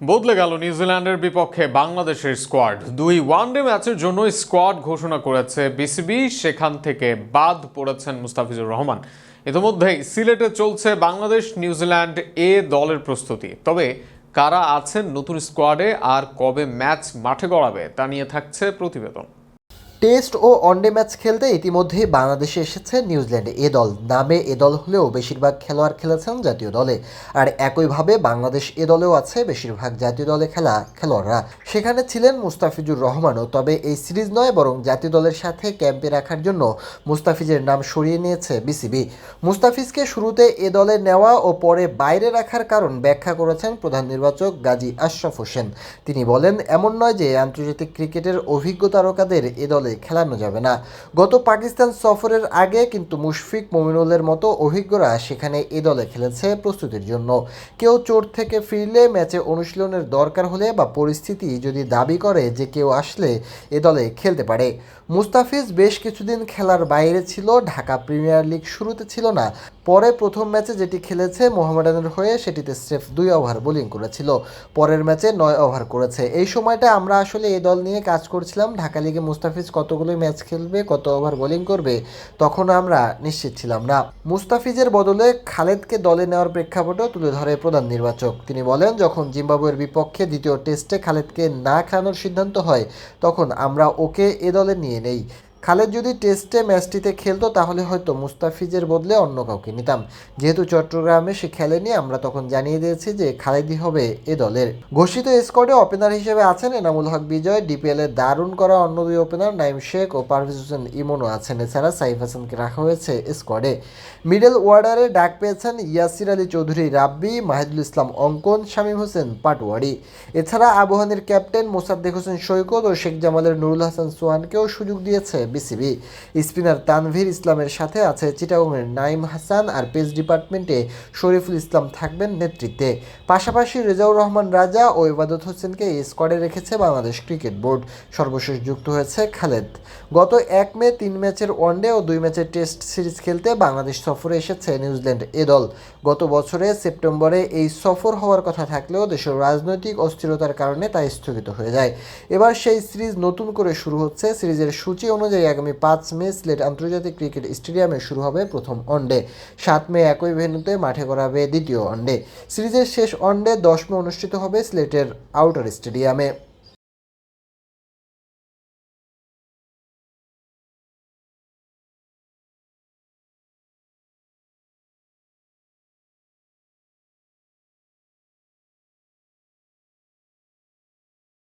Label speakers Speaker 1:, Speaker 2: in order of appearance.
Speaker 1: বদলে গেল নিউজিল্যান্ডের বিপক্ষে বাংলাদেশের স্কোয়াড। দুই ওয়ানডে ম্যাচের জন্য স্কোয়াড ঘোষণা করেছে বিসিবি। সেখান থেকে বাদ পড়েছেন মুস্তাফিজুর রহমান। ইতিমধ্যেই সিলেটে চলছে বাংলাদেশ নিউজিল্যান্ড এ দলের প্রস্তুতি। তবে কারা আছেন নতুন স্কোয়াডে আর কবে ম্যাচ মাঠে গড়াবে তা নিয়ে থাকছে প্রতিবেদন।
Speaker 2: টেস্ট ও ওয়ানডে ম্যাচ খেলতে ইতিমধ্যেই বাংলাদেশে এসেছে নিউজিল্যান্ড। এ দল নামে এ দল হলেও বেশিরভাগ খেলোয়াড় খেলেছেন জাতীয় দলে। আর একইভাবে বাংলাদেশ এ দলেও আছে বেশিরভাগ জাতীয় দলে খেলা খেলোয়াড়রা। সেখানে ছিলেন মুস্তাফিজুর রহমানও। তবে এই সিরিজ নয়, বরং জাতীয় দলের সাথে ক্যাম্পে রাখার জন্য মুস্তাফিজের নাম সরিয়ে নিয়েছে বিসিবি। মুস্তাফিজকে শুরুতে এ দলে নেওয়া ও পরে বাইরে রাখার কারণ ব্যাখ্যা করেছেন প্রধান নির্বাচক গাজী আশরাফ হোসেন। তিনি বলেন, এমন নয় যে আন্তর্জাতিক ক্রিকেটের অভিজ্ঞ তারকাদের এ দলে খেলানো যাবে না। গত পাকিস্তান সফরের আগে কিন্তু মুশফিক মমিনুলের মতো অভিজ্ঞরা সেখানে এ দলে খেলেছে প্রস্তুতির জন্য। কেউ চোট থেকে ফিরলে ম্যাচে অনুশীলনের দরকার হলে বা পরিস্থিতি যদি দাবি করে যে কেউ আসলে এ দলে খেলতে পারে। মুস্তাফিজ বেশ কিছুদিন খেলার বাইরে ছিল, ঢাকা প্রিমিয়ার লিগ শুরুতে ছিল না। পরে প্রথম ম্যাচে যেটি খেলেছে মোহামেডানের হয়ে, সেটিতে স্রেফ দুই ওভার বোলিং করেছিল। পরের ম্যাচে নয় ওভার করেছে। এই সময়টা আমরা আসলে এই দল নিয়ে কাজ করছিলাম। ঢাকা লিগে মুস্তাফিজ কতগুলো ম্যাচ খেলবে, কত ওভার বোলিং করবে, তখন আমরা নিশ্চিত ছিলাম না। মুস্তাফিজের বদলে খালেদকে দলে নেওয়ার প্রেক্ষাপটও তুলে ধরে প্রধান নির্বাচক। তিনি বলেন, যখন জিম্বাবুয়ের বিপক্ষে দ্বিতীয় টেস্টে খালেদকে না খেলানোর সিদ্ধান্ত হয়, তখন আমরা ওকে এ দলে নিয়ে নেই। খালেদ যদি টেস্টে ম্যাচটিতে খেলতো, তাহলে হয়তো মুস্তাফিজের বদলে অন্য কাউকে নিতাম। যেহেতু চট্টগ্রামে সে খেলেনি, আমরা তখন জানিয়ে দিয়েছি যে খালেদই হবে এ দলের। ঘোষিত স্কোয়াডে ওপেনার হিসেবে আছেন এনামুল হক বিজয়, ডিপিএল এর দারুণ করা অন্য দুই ওপেনার নাইম শেখ ও পারভেজ হোসেন ইমনও আছেন। এছাড়া সাইফ হাসানকে রাখা হয়েছে স্কোয়াডে। মিডল ওয়ার্ডারে ডাক পেয়েছেন ইয়াসির আলী চৌধুরী, রাব্বি, মাহিদুল ইসলাম অঙ্কন, শামীম হোসেন পাটোয়ারি। এছাড়া আবহানের ক্যাপ্টেন মোসাদ্দেক হোসেন সৈকত ও শেখ জামালের নুরুল হাসান সোহানকেও সুযোগ দিয়েছে বিসিবি। স্পিনার তানভীর ইসলামের সাথে আছে চিটাগংয়ের নাইম হাসান আর পেস ডিপার্টমেন্টে শরীফুল ইসলাম থাকবেন নেতৃত্বে। পাশাপাশি রেজাউর রহমান রাজা ও ইবাদত হোসেনকে এই স্কোয়াডে রেখেছে বাংলাদেশ ক্রিকেট বোর্ড। সর্বশেষ যুক্ত হয়েছে খালেদ। গত এক মে তিন ম্যাচের ওয়ানডে ও দুই ম্যাচের টেস্ট সিরিজ খেলতে বাংলাদেশ সফরে এসেছে নিউজিল্যান্ড এ দল। গত বছরে সেপ্টেম্বরে এই সফর হওয়ার কথা থাকলেও দেশের রাজনৈতিক অস্থিরতার কারণে তা স্থগিত হয়ে যায়। এবার সেই সিরিজ নতুন করে শুরু হচ্ছে। সিরিজের সূচি অনুযায়ী আগামী পাঁচ মে সিলেট আন্তর্জাতিক ক্রিকেট স্টেডিয়ামে শুরু হবে প্রথম ওয়ানডে। সাত মে একই ভেন্যুতে মাঠে করাবে দ্বিতীয় ওয়ানডে। সিরিজের শেষ ওয়ানডে দশ মে অনুষ্ঠিত হবে সিলেটের আউটার স্টেডিয়ামে।